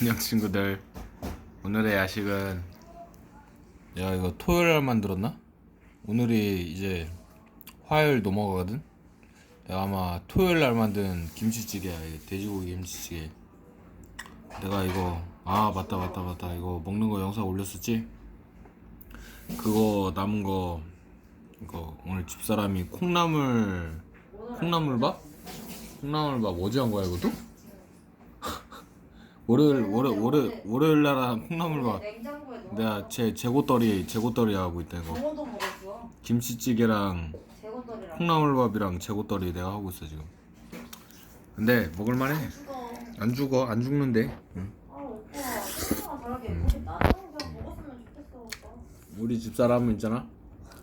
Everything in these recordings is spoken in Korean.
안녕 친구들 오늘의 야식은 내가 이거 토요일 날 만들었나? 오늘이 이제 화요일 넘어가거든? 내가 아마 토요일 날 만든 김치찌개야 돼지고기 김치찌개 내가 이거 아 맞다 맞다 맞다 이거 먹는 거 영상 올렸었지? 그거 남은 거 이거 오늘 집사람이 콩나물 콩나물밥? 콩나물밥 어제 한 거야 이것도? 월요일 월요 월요 월요일 날한 콩나물 밥 냉장고에 넣어. 내가 제 재고떨이 재고떨이 하고 있다 이거 먹었어. 김치찌개랑. 콩나물밥이랑 재고떨이 내가 하고 있어 지금 근데 먹을만해 죽어. 안 죽어 안 죽는데 응. 아 오빠 먹었으면 좋겠어 오빠. 우리 집사람은 있잖아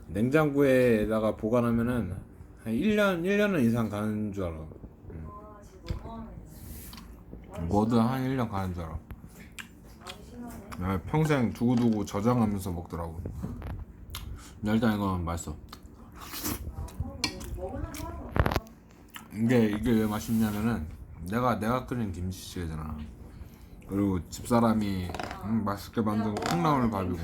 냉장고에다가 보관하면은 한 1년 1년은 이상 가는 줄 알아. 뭐든 한 1년 가는 줄 알아 평생 두고두고 저장하면서 먹더라고 일단 이건 맛있어. 이게 이게 왜 맛있냐면은 내가 내가 끓인 김치찌개잖아. 그리고 집사람이 음, 맛있게 만든 콩나물 밥이고.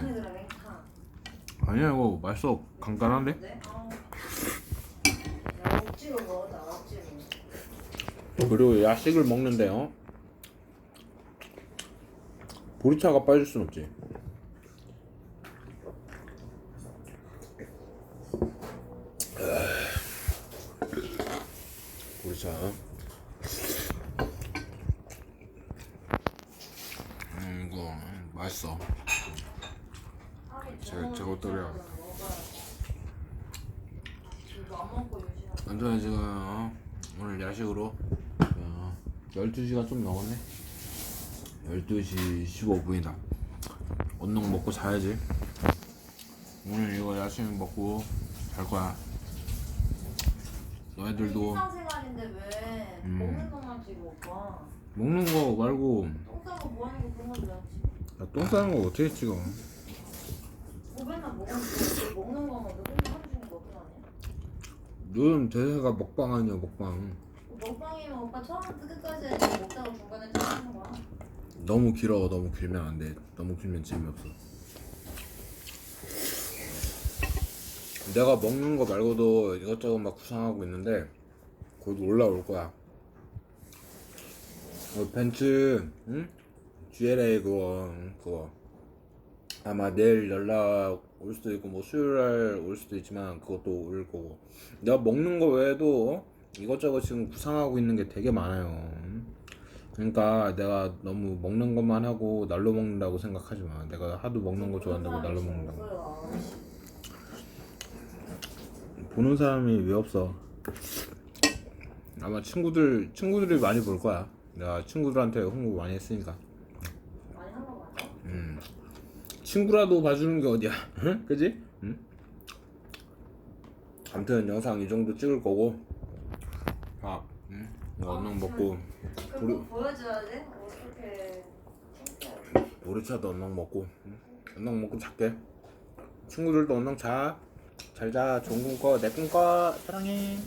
아니야 이거 맛있어 억지로. 그리고 야식을 먹는데요. 보리차가 빠질 순 없지. 보리차. 음 이거 맛있어. 제- 먹고 요시나. 안전해 지금 어? 오늘 야식으로 어, 12시가 좀 넘었네 12시 15분이다 언능 먹고 자야지 오늘 이거 야식 먹고 잘 거야 너희들도 일상생활인데 왜 음. 먹는 것만 찍어 오빠. 먹는 거 말고 똥 싸고 뭐 하는 거 그런 거도 안 찍어. 야, 똥 싸는 거 어떻게 찍어 뭐 맨날 먹는 거 먹는 거만 너 맨날 하루 종일 먹고 다녀. 요즘 대세가 먹방 아니야 먹방 먹방이면 오빠 처음부터 끝까지 해야지 먹다가 중간에 짜는 거야. 너무 길어 너무 길면 안 돼 너무 길면 재미없어 내가 먹는 거 말고도 이것저것 막 구상하고 있는데 곧 올라올 거야 어, 벤츠 응? GLA 그거 응, 그거 아마 내일 연락 올 수도 있고 뭐 수요일 날 올 수도 있지만 그것도 올 거고 내가 먹는 거 외에도 어? 이것저것 지금 구상하고 있는 게 되게 많아요 응? 그러니까 내가 너무 먹는 것만 하고 날로 먹는다고 생각하지 마. 내가 하도 먹는 거 좋아한다고 날로 먹는다고. 보는 사람이 왜 없어? 아마 친구들 친구들이 많이 볼 거야. 내가 친구들한테 홍보 많이 했으니까. 음. 친구라도 봐주는 게 어디야? 응? 그지? 응? 아무튼 영상 이 정도 찍을 거고. 아, 응? 이거 얼른 먹고 그거 우리- 보여줘야 돼? 어떻게 창피하게. 보리차도 얼른 먹고 응? 얼른 먹고 잘게. 친구들도 얼른 자. 잘 자. 좋은 꿈 꿔. 내 꿈 꿔. 사랑해.